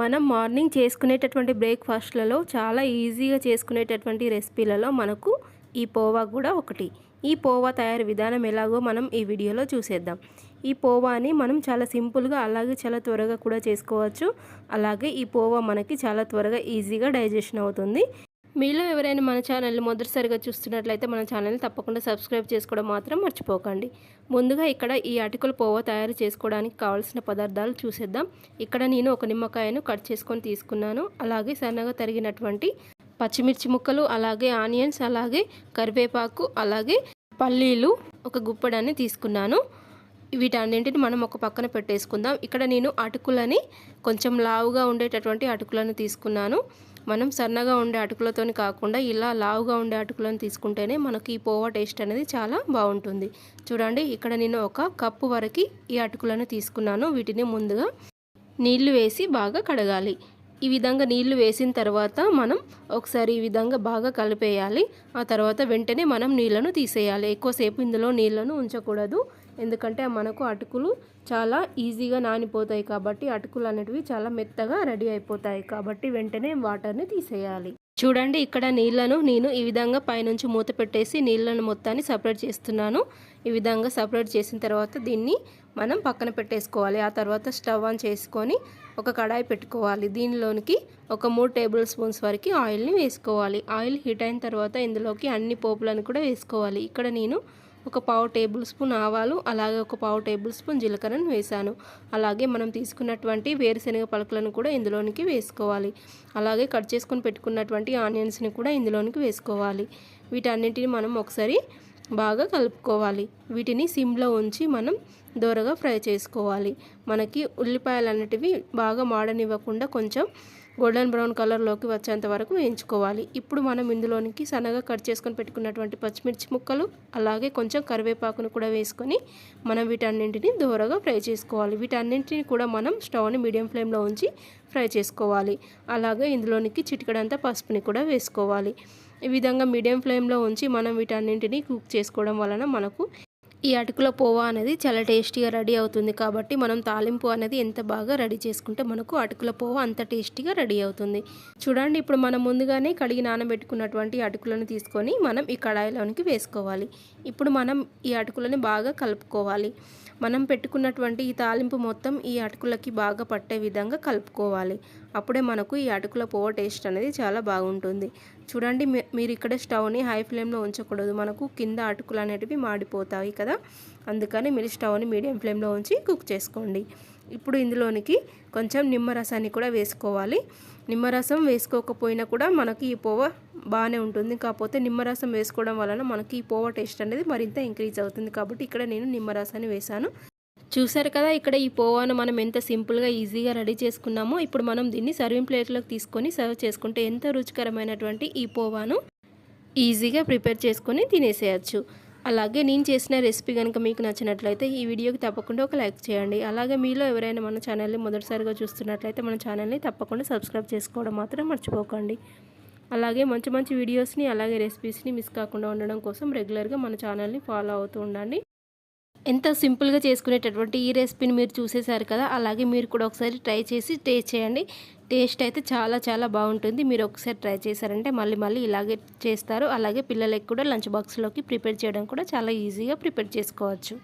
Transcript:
మనం మార్నింగ్ చేసుకునేటటువంటి బ్రేక్ఫాస్ట్లలో చాలా ఈజీగా చేసుకునేటటువంటి రెసిపీలలో మనకు ఈ పోవా కూడా ఒకటి. ఈ పోవా తయారు విధానం ఎలాగో మనం ఈ వీడియోలో చూసేద్దాం. ఈ పోవాని మనం చాలా సింపుల్గా అలాగే చాలా త్వరగా కూడా చేసుకోవచ్చు. అలాగే ఈ పోవా మనకి చాలా త్వరగా ఈజీగా డైజెషన్ అవుతుంది. మీలో ఎవరైనా మన ఛానల్ని మొదటిసారిగా చూస్తున్నట్లయితే మన ఛానల్ని తప్పకుండా సబ్స్క్రైబ్ చేసుకోవడం మాత్రం మర్చిపోకండి. ముందుగా ఇక్కడ ఈ అటుకుల పోవ తయారు చేసుకోవడానికి కావాల్సిన పదార్థాలు చూసేద్దాం. ఇక్కడ నేను ఒక నిమ్మకాయను కట్ చేసుకొని తీసుకున్నాను. అలాగే సన్నగా తరిగినటువంటి పచ్చిమిర్చి ముక్కలు అలాగే ఆనియన్స్ అలాగే కరివేపాకు అలాగే పల్లీలు ఒక గుప్పడాన్ని తీసుకున్నాను. వీటన్నింటిని మనం ఒక పక్కన పెట్టేసుకుందాం. ఇక్కడ నేను అటుకులని కొంచెం లావుగా ఉండేటటువంటి అటుకులను తీసుకున్నాను. మనం సన్నగా ఉండే అటుకులతో కాకుండా ఇలా లావుగా ఉండే అటుకులను తీసుకుంటేనే మనకి ఈ పోవా టేస్ట్ అనేది చాలా బాగుంటుంది. చూడండి ఇక్కడ నేను ఒక కప్పు వరకు ఈ అటుకులను తీసుకున్నాను. వీటిని ముందుగా నీళ్ళు వేసి బాగా కడగాలి. ఈ విధంగా నీళ్ళు వేసిన తర్వాత మనం ఒకసారి ఈ విధంగా బాగా కలిపేయాలి. ఆ తర్వాత వెంటనే మనం నీళ్ళను తీసేయాలి. ఎక్కువసేపు ఇందులో నీళ్ళను ఉంచకూడదు. ఎందుకంటే మనకు అటుకులు చాలా ఈజీగా నానిపోతాయి కాబట్టి అటుకులు అనేటివి చాలా మెత్తగా రెడీ అయిపోతాయి కాబట్టి వెంటనే వాటర్ని తీసేయాలి. చూడండి ఇక్కడ నీళ్ళను నేను ఈ విధంగా పైనుంచి మూత పెట్టేసి నీళ్ళను మొత్తాన్ని సపరేట్ చేస్తున్నాను. ఈ విధంగా సపరేట్ చేసిన తర్వాత దీన్ని మనం పక్కన పెట్టేసుకోవాలి. ఆ తర్వాత స్టవ్ ఆన్ చేసుకొని ఒక కడాయి పెట్టుకోవాలి. దీనిలోనికి ఒక మూడు టేబుల్ స్పూన్స్ వరకు ఆయిల్ని వేసుకోవాలి. ఆయిల్ హీట్ అయిన తర్వాత ఇందులోకి అన్ని పోపులను కూడా వేసుకోవాలి. ఇక్కడ నేను ఒక పావు టేబుల్ స్పూన్ ఆవాలు అలాగే ఒక పావు టేబుల్ స్పూన్ జీలకర్రను వేసాను అలాగే మనం తీసుకున్నటువంటి వేరుశనగ పలకలను కూడా ఇందులోనికి వేసుకోవాలి. అలాగే కట్ చేసుకొని పెట్టుకున్నటువంటి ఆనియన్స్ని కూడా ఇందులోనికి వేసుకోవాలి. వీటన్నింటిని మనం ఒకసారి బాగా కలుపుకోవాలి. వీటిని సిమ్లో ఉంచి మనం దోరగా ఫ్రై చేసుకోవాలి. మనకి ఉల్లిపాయలు అనేటివి బాగా మాడనివ్వకుండా కొంచెం గోల్డెన్ బ్రౌన్ కలర్లోకి వచ్చేంత వరకు వేయించుకోవాలి. ఇప్పుడు మనం ఇందులోనికి సన్నగా కట్ చేసుకొని పెట్టుకున్నటువంటి పచ్చిమిర్చి ముక్కలు అలాగే కొంచెం కరివేపాకును కూడా వేసుకొని మనం వీటన్నింటిని దూరగా ఫ్రై చేసుకోవాలి. వీటన్నింటిని కూడా మనం స్టవ్ని మీడియం ఫ్లేమ్లో ఉంచి ఫ్రై చేసుకోవాలి. అలాగే ఇందులోనికి చిటికడంతా పసుపుని కూడా వేసుకోవాలి. ఈ విధంగా మీడియం ఫ్లేమ్లో ఉంచి మనం వీటన్నింటినీ కుక్ చేసుకోవడం వలన మనకు ఈ అటుకుల పోవా అనేది చాలా టేస్టీగా రెడీ అవుతుంది కాబట్టి మనం తాలింపు అనేది ఎంత బాగా రెడీ చేసుకుంటే మనకు అటుకుల పోవా అంత టేస్టీగా రెడీ అవుతుంది. చూడండి ఇప్పుడు మనం ముందుగానే కడిగి నానబెట్టుకున్నటువంటి అటుకులను తీసుకొని మనం ఈ కడాయిలోనికి వేసుకోవాలి. ఇప్పుడు మనం ఈ అటుకులని బాగా కలుపుకోవాలి. మనం పెట్టుకున్నటువంటి ఈ తాలింపు మొత్తం ఈ అటుకులకి బాగా పట్టే విధంగా కలుపుకోవాలి. అప్పుడే మనకు ఈ అటుకుల పోవ టేస్ట్ అనేది చాలా బాగుంటుంది. చూడండి మీరు ఇక్కడ స్టవ్ని హై ఫ్లేమ్లో ఉంచకూడదు. మనకు కింద అటుకులు అనేటివి మాడిపోతాయి కదా. అందుకని మీరు స్టవ్ని మీడియం ఫ్లేమ్లో ఉంచి కుక్ చేసుకోండి. ఇప్పుడు ఇందులోనికి కొంచెం నిమ్మరసాన్ని కూడా వేసుకోవాలి. నిమ్మరసం వేసుకోకపోయినా కూడా మనకి ఈ పోవ బాగానే ఉంటుంది. కాకపోతే నిమ్మరసం వేసుకోవడం వలన మనకి ఈ పోవ టేస్ట్ అనేది మరింత ఇంక్రీజ్ అవుతుంది. కాబట్టి ఇక్కడ నేను నిమ్మరసాన్ని వేశాను. చూసారు కదా ఇక్కడ ఈ పోవాను మనం ఎంత సింపుల్గా ఈజీగా రెడీ చేసుకున్నామో ఇప్పుడు మనం దీన్ని సర్వింగ్ ప్లేట్లోకి తీసుకొని సర్వ్ చేసుకుంటే ఎంత రుచికరమైనటువంటి ఈ పోవాను ఈజీగా ప్రిపేర్ చేసుకొని తినేసేయచ్చు. అలాగే నేను చేసిన రెసిపీ కనుక మీకు నచ్చినట్లయితే ఈ వీడియోకి తప్పకుండా ఒక లైక్ చేయండి. అలాగే మీలో ఎవరైనా మన ఛానల్ని మొదటిసారిగా చూస్తున్నట్లయితే మన ఛానల్ని తప్పకుండా సబ్స్క్రైబ్ చేసుకోవడం మాత్రం మర్చిపోకండి. అలాగే మంచి మంచి వీడియోస్ని అలాగే రెసిపీస్ని మిస్ కాకుండా ఉండడం కోసం రెగ్యులర్గా మన ఛానల్ని ఫాలో అవుతూ ఉండండి. ఎంత సింపుల్గా చేసుకునేటటువంటి ఈ రెసిపీని మీరు చూసేశారు కదా అలాగే మీరు కూడా ఒకసారి ట్రై చేసి టేస్ట్ చేయండి. టేస్ట్ అయితే చాలా చాలా బాగుంటుంది. మీరు ఒకసారి ట్రై చేశారంటే మళ్ళీ మళ్ళీ ఇలాగే చేస్తారు. అలాగే పిల్లలకి కూడా లంచ్ బాక్స్లోకి ప్రిపేర్ చేయడం కూడా చాలా ఈజీగా ప్రిపేర్ చేసుకోవచ్చు.